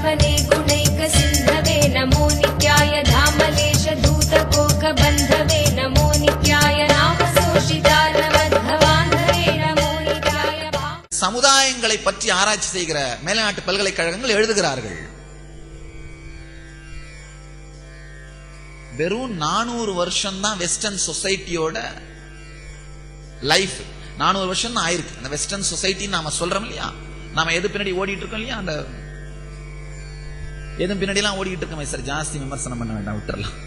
शूलाभने गुणैक सिन्धवे नमो नित्याय धामलेश धूतकोकबन्धवे नमो नित्याय नामशोषितारमध्वबान्धवे नमो नित्याय भा சமுதாயங்களை பற்றி ஆராய்ச்சி செய்கிற மேல்நாட்டு பல்கலைக்கழகங்கள் எழுதுகிறார்கள் வெறும் நானூறு வருஷம் தான் வெஸ்டர்ன் சொசைட்டியோட லைஃப் நானூறு வருஷம் தான் ஆயிருக்கு அந்த வெஸ்டர்ன் சொசைட்டி நாம சொல்றோம் இல்லையா நாம எது பின்னாடி ஓடிட்டு இருக்கோம் இல்லையா அந்த எதுவும் பின்னாடிலாம் ஓடிக்கிட்டு இருக்க சார். ஜாஸ்தி விமர்சனம் பண்ண வேண்டாம் விட்டுறலாம்.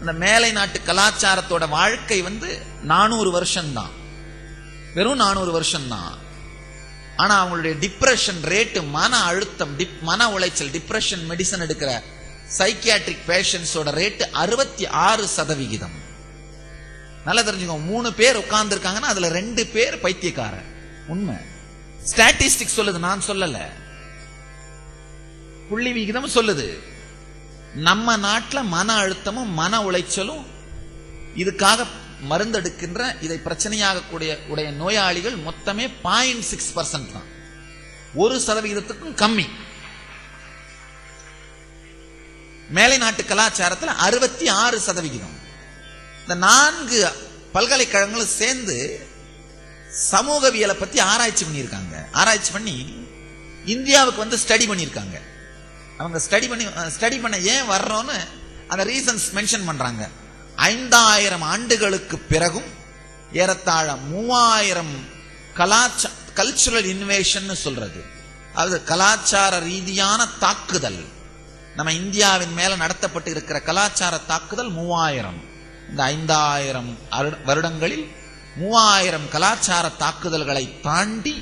அந்த மேலை நாட்டு கலாச்சாரத்தோட வாழ்க்கை வந்து நானூறு வருஷம் தான் வெறும் நானூறு வருஷம் தான் ஆனா அவங்களுடைய டிப்ரெஷன் ரேட்டு மன அழுத்தம் டிப் மன உளைச்சல் டிப்ரெஷன் மெடிசன் எடுக்கிற சைக்கியாட்ரிக் பேஷன்ஸோட ரேட்டு அறுபத்தி ஆறு சதவிகிதம். நல்லா தெரிஞ்சுக்கோங்க மூணு பேர் உட்கார்ந்து இருக்காங்கன்னா அதுல ரெண்டு பேர் பைத்தியக்காரன் உண்மை. ஸ்டாட்டிஸ்டிக் சொல்லுது நான் சொல்லலை. புள்ளி விகிதம் சொல்லுது. நம்ம நாட்டில் மன அழுத்தமும் மன உளைச்சலும் இதுக்காக மருந்தெடுக்கின்ற இதை பிரச்சனையாக கூடிய உடைய நோயாளிகள் மொத்தமே பாயிண்ட் சிக்ஸ் பர்சன்ட் தான். ஒரு சதவிகிதத்துக்கும் கம்மி. மேலை நாட்டு கலாச்சாரத்தில் அறுபத்தி ஆறு சதவிகிதம். இந்த நான்கு பல்கலைக்கழகங்களும் சேர்ந்து சமூகவியலை பத்தி ஆராய்ச்சி பண்ணியிருக்காங்க. ஆராய்ச்சி பண்ணி இந்தியாவுக்கு வந்து ஸ்டடி பண்ணியிருக்காங்க. அவங்க ஸ்டடி பண்ணி ஸ்டடி பண்ண ஏன் வர்றோம்னு அந்த ரீசன்ஸ் மென்ஷன் பண்றாங்க. ஐந்தாயிரம் ஆண்டுகளுக்கு பிறகும் ஏறத்தாழ மூவாயிரம் கலாச்சா கல்ச்சுரல் இன்வேஷன் சொல்றது. அது கலாச்சார ரீதியான தாக்குதல். நம்ம இந்தியாவின் மேல நடத்தப்பட்டு இருக்கிற கலாச்சார தாக்குதல் மூவாயிரம். இந்த ஐந்தாயிரம் வருடங்களில் மூவாயிரம் கலாச்சார தாக்குதல்களை தாண்டி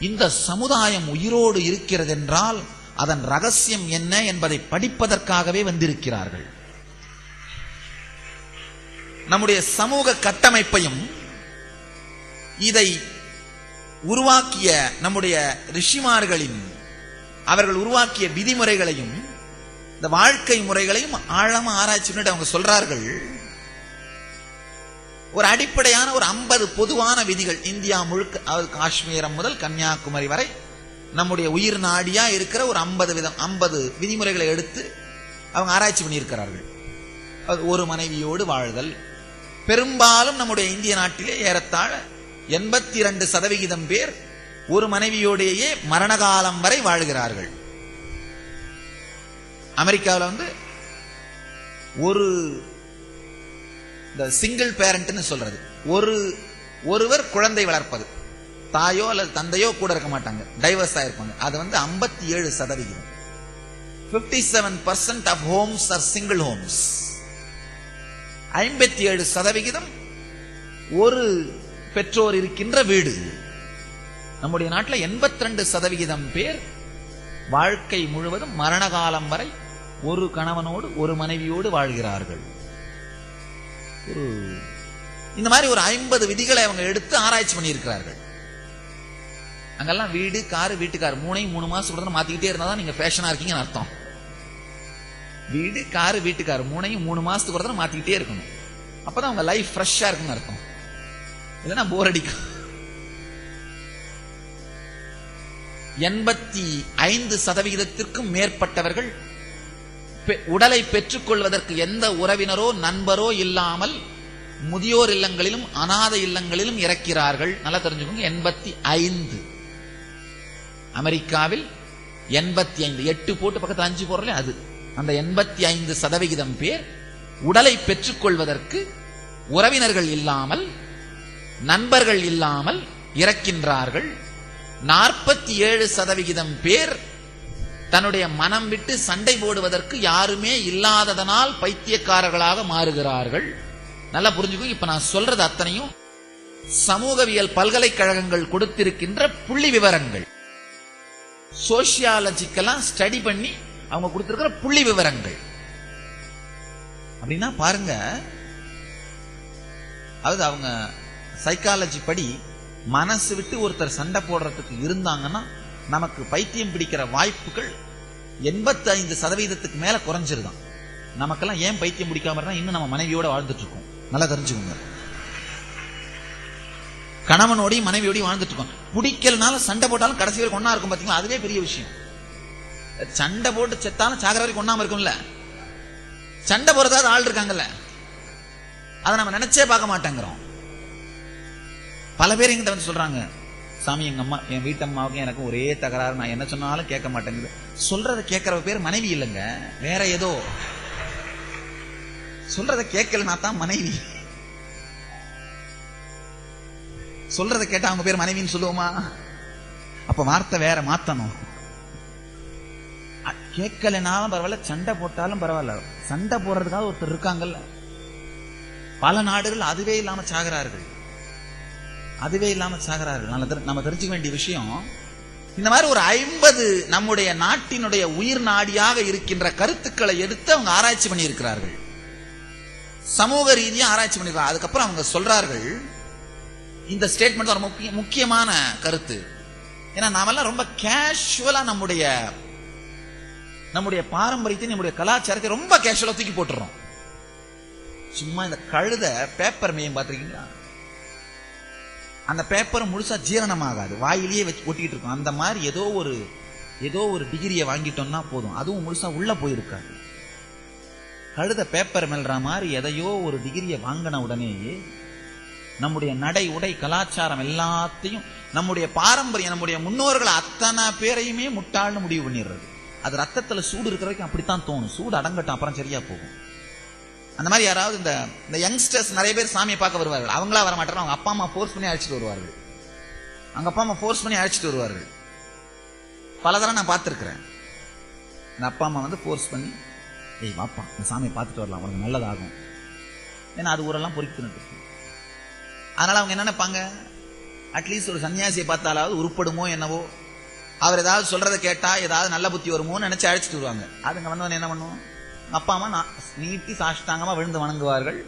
இந்த சமுதாயம் உயிரோடு இருக்கிறது என்றால் அதன் ரகசியம் என்ன என்பதை படிப்பதற்காகவே வந்திருக்கிறார்கள். நம்முடைய சமூக கட்டமைப்பையும் இதை உருவாக்கிய நம்முடைய ரிஷிமார்களின் அவர்கள் உருவாக்கிய விதிமுறைகளையும் இந்த வாழ்க்கை முறைகளையும் ஆழமா ஆராய்ச்சி பண்ணிட்டு அவங்க சொல்றார்கள். ஒரு அடிப்படையான ஒரு ஐம்பது பொதுவான விதிகள் இந்தியா முழுக்க காஷ்மீரம் முதல் கன்னியாகுமரி வரை நம்முடைய உயிர் நாடியா இருக்கிற ஒரு ஐம்பது விதம் ஐம்பது விதிமுறைகளை எடுத்து அவங்க ஆராய்ச்சி பண்ணியிருக்கிறார்கள். ஒரு மனைவியோடு வாழ்தல். பெரும்பாலும் நம்முடைய இந்திய நாட்டிலே ஏறத்தாழ எண்பத்தி இரண்டு சதவிகிதம் பேர் ஒரு மனைவியோடையே மரணகாலம் வரை வாழ்கிறார்கள். அமெரிக்காவில் வந்து ஒரு இந்த சிங்கிள் பேரண்ட்னு சொல்றது. ஒரு ஒருவர் குழந்தை வளர்ப்பது. தாயோ அல்லது தந்தையோ கூட இருக்க மாட்டாங்க. டைவர்ஸ் ஆயிருப்பாங்க. அது வந்து ஐம்பத்தி ஏழு சதவிகிதம். 57% seven percent of homes are single homes ஐம்பத்தி ஏழு சதவிகிதம் ஒரு பெற்றோர் இருக்கின்ற வீடு. நம்முடைய நாட்டில் 82% ரெண்டு சதவிகிதம் பேர் வாழ்க்கை முழுவதும் மரண காலம் வரை ஒரு கணவனோடு ஒரு மனைவியோடு வாழ்கிறார்கள். ஒரு இந்த மாதிரி ஒரு ஐம்பது விதிகளை அவங்க எடுத்து ஆராய்ச்சி பண்ணியிருக்கிறார்கள். அங்கெல்லாம் வீடு காரு வீட்டுக்கார் மூணையும் மூணு மாசத்துக்கு கூட மாத்திக்கிட்டே இருந்தா தான் நீங்க ஃபேஷனா இருக்கீங்கன்னு அர்த்தம். வீடு காரு வீட்டுக்கார் மூணையும் மூணு மாசத்துக்கு ஒரு மாத்திக்கிட்டே இருக்கணும். அப்பதான் உங்க லைஃப் ஃப்ரெஷ்ஷா இருக்குன்னு அர்த்தம். இல்லைன்னா போர் அடிக்கும். எண்பத்தி ஐந்து சதவிகிதத்திற்கும் மேற்பட்டவர்கள் பெ- உடலை பெற்றுக்கொள்வதற்கு எந்த உறவினரோ நண்பரோ இல்லாமல் முதியோர் இல்லங்களிலும் அனாதை இல்லங்களிலும் இறக்கிறார்கள். நல்லா தெரிஞ்சுக்கோங்க. எண்பத்தி ஐந்து. அமெரிக்காவில் எண்பத்தி ஐந்து எட்டு போட்டு பக்கத்தில் அஞ்சு போறல அது. அந்த எண்பத்தி ஐந்து சதவிகிதம் பேர் உடலை பெற்றுக்கொள்வதற்கு உறவினர்கள் இல்லாமல் நண்பர்கள் இல்லாமல் இறக்கின்றார்கள். நாற்பத்தி ஏழு சதவிகிதம் பேர் தன்னுடைய மனம் விட்டு சண்டை போடுவதற்கு யாருமே இல்லாததனால் பைத்தியக்காரர்களாக மாறுகிறார்கள். நல்லா புரிஞ்சுக்கோ இப்ப நான் சொல்றது அத்தனையும் சமூகவியல் பல்கலைக்கழகங்கள் கொடுத்திருக்கின்ற புள்ளி விவரங்கள். சோசியாலஜிக்கெல்லாம் ஸ்டடி பண்ணி அவங்க கொடுத்துருக்கிற புள்ளி விவரங்கள். அப்படின்னா பாருங்க அதாவது அவங்க சைக்காலஜி படி மனசு விட்டு ஒருத்தர் சண்டை போடுறதுக்கு இருந்தாங்கன்னா நமக்கு பைத்தியம் பிடிக்கிற வாய்ப்புகள் எண்பத்தைந்து சதவீதத்துக்கு மேல குறைஞ்சிருதான். நமக்கெல்லாம் ஏன் பைத்தியம் பிடிக்காம இருந்தா இன்னும் நம்ம மனைவியோட வாழ்ந்துட்டு இருக்கோம். நல்லா தெரிஞ்சுக்கோங்க. கணவனோடையும் மனைவியோடையும் வாழ்ந்துட்டு இருக்கோம். பிடிக்கலனால சண்டை போட்டாலும் கடைசி வரைக்கும் ஒன்னா இருக்கும் பாத்தீங்களா? அதுவே பெரிய விஷயம். சண்டை போட்டு செத்தாலும் சாகர வரைக்கும் ஒண்ணாம இருக்கும்ல. சண்டை போறதாவது ஆள் இருக்காங்கல்ல. அதை நம்ம நினைச்சே பார்க்க மாட்டேங்கிறோம். பல பேர் என்கிட்ட வந்து சொல்றாங்க சாமி எங்க அம்மா என் வீட்டம்மாவுக்கும் எனக்கு ஒரே தகராறு. நான் என்ன சொன்னாலும் கேட்க மாட்டேங்குது. சொல்றத கேட்கற பேர் மனைவி இல்லைங்க. வேற ஏதோ. சொல்றத கேட்கலனா தான் மனைவி. சொல்றத கேட்டா அவங்க பேர் மனைவின்னு சொல்லுவோமா? அப்ப வார்த்தை வேற மாத்தணும். கேட்கலனாலும் கேட்கலைனாலும் பரவாயில்ல சண்டை போட்டாலும் பரவாயில்ல. சண்டை போடுறதுக்காக ஒருத்தர் இருக்காங்கல்ல. பல நாடுகள் அதுவே இல்லாம சாகிறார்கள். அதுவே இல்லாம சாகிறார்கள். நம்ம தெரிஞ்சுக்க வேண்டிய விஷயம் இந்த மாதிரி ஒரு ஐம்பது நம்முடைய நாட்டினுடைய உயிர் நாடியாக இருக்கின்ற கருத்துக்களை எடுத்து அவங்க ஆராய்ச்சி பண்ணி இருக்கிறார்கள் சமூக ரீதியாக ஆராய்ச்சி பண்ணிருக்காங்க அதுக்கப்புறம் அவங்க சொல்றார்கள் இந்த ஸ்டேட்மெண்ட் ஒரு முக்கிய முக்கியமான கருத்து. ஏன்னா நாமெல்லாம் ரொம்ப கேஷுவலா நம்முடைய நம்முடைய பாரம்பரியத்தை நம்முடைய கலாச்சாரத்தை ரொம்ப கேஷுவலா தூக்கி போட்டுறோம். சும்மா இந்த கழுத பேப்பர் மேயம் பார்த்திருக்கீங்களா? அந்த பேப்பர் முழுசா ஜீரணமாகாது. வாயிலேயே வச்சு ஒட்டிக்கிட்டு இருக்கும். அந்த மாதிரி ஏதோ ஒரு ஏதோ ஒரு டிகிரியை வாங்கிட்டோம்னா போதும். அதுவும் முழுசா உள்ள போயிருக்காது. கழுத பேப்பர் மெல்ற மாதிரி எதையோ ஒரு டிகிரியை வாங்கின உடனேயே நம்முடைய நடை உடை கலாச்சாரம் எல்லாத்தையும் நம்முடைய பாரம்பரியம் நம்முடைய முன்னோர்கள் அத்தனை பேரையுமே முட்டாள்னு முடிவு பண்ணிடுறது. அது ரத்தத்துல சூடு இருக்கிற வரைக்கும் அப்படித்தான் தோணும். சூடு அடங்கட்டும் அப்புறம் சரியா போகும். அந்த மாதிரி யாராவது இந்த இந்த யங்ஸ்டர்ஸ் நிறைய பேர் சாமியை பார்க்க வருவார்கள். அவங்களா வர மாட்டாங்க அவங்க அப்பா அம்மா ஃபோர்ஸ் பண்ணி அழைச்சிட்டு வருவார்கள். அவங்க அப்பா அம்மா ஃபோர்ஸ் பண்ணி அழைச்சிட்டு வருவார்கள். பல தடவை நான் பார்த்துருக்குறேன். இந்த அப்பா அம்மா வந்து ஃபோர்ஸ் பண்ணி ஏய் வாப்பா இந்த சாமியை பார்த்துட்டு வரலாம். உனக்கு நல்லதாகும். ஏன்னா அது ஊரெல்லாம் பொறித்துன்னு அதனால அவங்க என்ன நினைப்பாங்க? அட்லீஸ்ட் ஒரு சன்னியாசியை பார்த்தாலாவது உருப்படுமோ என்னவோ? அவர் ஏதாவது சொல்றதை கேட்டா ஏதாவது நல்ல புத்தி வருமோன்னு நினைச்சு அழைச்சிட்டு வருவாங்க. அதுங்க வந்தவன் என்ன பண்ணுவோம்? அப்பா அம்மா நீட்டி சாஷ்டாங்கமா விழுந்து வணங்குவார்கள்.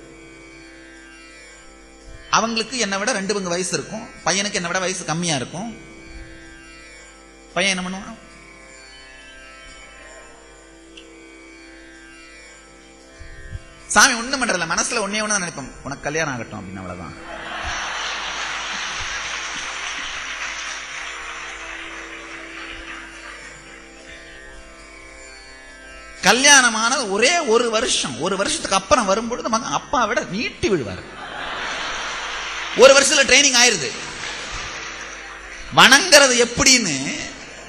அவங்களுக்கு என்னை விட ரெண்டு பங்கு வயசு இருக்கும். பையனுக்கு என்னை விட வயசு கம்மியா இருக்கும். பையன் என்ன பண்ணுவான்? சாமி ஒண்ணும் பண்றதில்ல. மனசுல ஒன்னே ஒண்ணு நினைப்போம். உனக்கு கல்யாணம் ஆகட்டும் அப்படின்னு அவ்வளவுதான். கல்யாணமானது ஒரே ஒரு வருஷம். ஒரு வருஷத்துக்கு அப்புறம் வரும்பொழுது மகன் அப்பா விட நீட்டி விடுவார் ஒரு வருஷத்துல ட்ரைனிங் ஆயிருது. வணங்குறது எப்படின்னு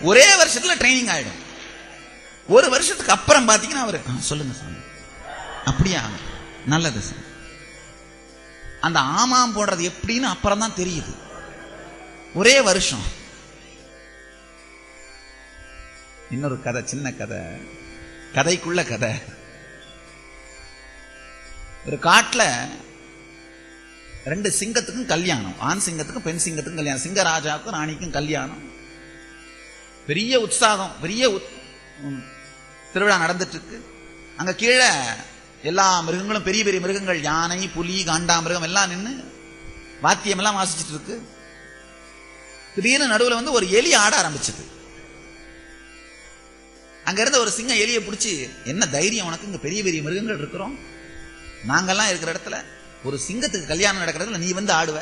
ஒரே வருஷத்துல ட்ரைனிங் ஆயிடும். ஒரு வருஷத்துக்கு அப்புறம் பாத்தீங்கன்னா அவரு சொல்லுங்க சாமி. அப்படியா. நல்லது சார் அந்த ஆமாம் போடுறது எப்படின்னு அப்புறம் தான் தெரியுது. ஒரே வருஷம். இன்னொரு கதை சின்ன கதை. கதைக்குள்ள கதை. ஒரு காட்டில் ரெண்டு சிங்கத்துக்கும் கல்யாணம். ஆண் சிங்கத்துக்கும் பெண் சிங்கத்துக்கும் கல்யாணம். சிங்கராஜாவுக்கும் ராணிக்கும் கல்யாணம். பெரிய உற்சாகம் பெரிய உத்- உம், திருவிழா நடந்துட்டு இருக்கு அங்க கீழே எல்லா மிருகங்களும் பெரிய பெரிய மிருகங்கள் யானை புலி காண்டாமிருகம் எல்லாம் நின்று வாத்தியம் எல்லாம் வாசிச்சுட்டு இருக்கு. திடீர்னு நடுவில் வந்து ஒரு எலி ஆட ஆரம்பிச்சது. அங்க இருந்த ஒரு சிங்கம் எலியை பிடிச்சி என்ன தைரியம் உனக்கு? இங்க பெரிய பெரிய மிருகங்கள் இருக்கிறோம். நாங்கெல்லாம் இருக்கிற இடத்துல ஒரு சிங்கத்துக்கு கல்யாணம் நடக்கிறதுல நீ வந்து ஆடுவ.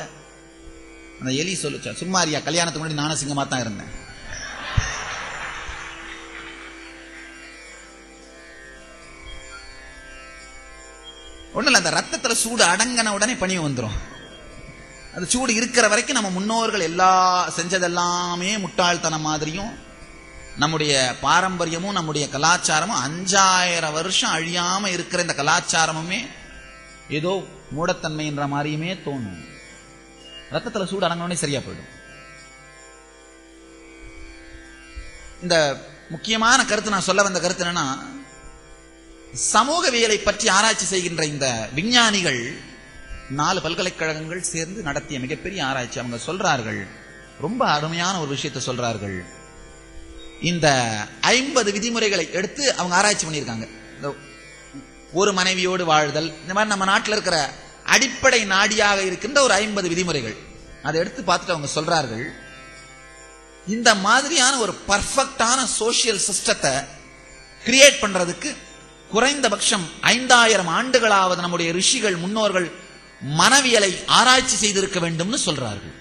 அந்த எலி சொல்லுச்சா சும்மாரியா கல்யாணத்துக்கு முன்னாடி நானும் சிங்கமா தான் இருந்தேன். ஒண்ணும் அந்த ரத்தத்துல சூடு அடங்கின உடனே பணிவு வந்துடும் அந்த சூடு இருக்கிற வரைக்கும் நம்ம முன்னோர்கள் எல்லா செஞ்சதெல்லாமே முட்டாள்தனம் மாதிரியும் நம்முடைய பாரம்பரியமும் நம்முடைய கலாச்சாரமும் அஞ்சாயிரம் வருஷம் அழியாம இருக்கிற இந்த கலாச்சாரமுமே ஏதோ மூடத்தன்மைன்ற மாதிரியுமே தோணும். ரத்தத்துல சூடு அடங்கினோடனே சரியா போயிடும். இந்த முக்கியமான கருத்து நான் சொல்ல வந்த கருத்து என்னன்னா சமூகவியலை பற்றி ஆராய்ச்சி செய்கின்ற இந்த விஞ்ஞானிகள் நாலு பல்கலைக்கழகங்கள் சேர்ந்து நடத்திய மிகப்பெரிய ஆராய்ச்சி. அவங்க சொல்றார்கள் ரொம்ப அருமையான ஒரு விஷயத்தை சொல்றார்கள். இந்த ஐம்பது விதிமுறைகளை எடுத்து அவங்க ஆராய்ச்சி பண்ணியிருக்காங்க. இந்த ஒரு மனைவியோடு வாழ்தல் இந்த மாதிரி நம்ம நாட்டில் இருக்கிற அடிப்படை நாடியாக இருக்கின்ற ஒரு ஐம்பது விதிமுறைகள். அதை எடுத்து பார்த்துட்டு அவங்க சொல்றார்கள் இந்த மாதிரியான ஒரு பர்ஃபெக்டான சோசியல் சிஸ்டத்தை கிரியேட் பண்றதுக்கு குறைந்தபட்சம் ஐந்தாயிரம் ஆண்டுகளாவது நம்முடைய ரிஷிகள் முன்னோர்கள் மனவியலை ஆராய்ச்சி செய்திருக்க வேண்டும்னு சொல்றார்கள்.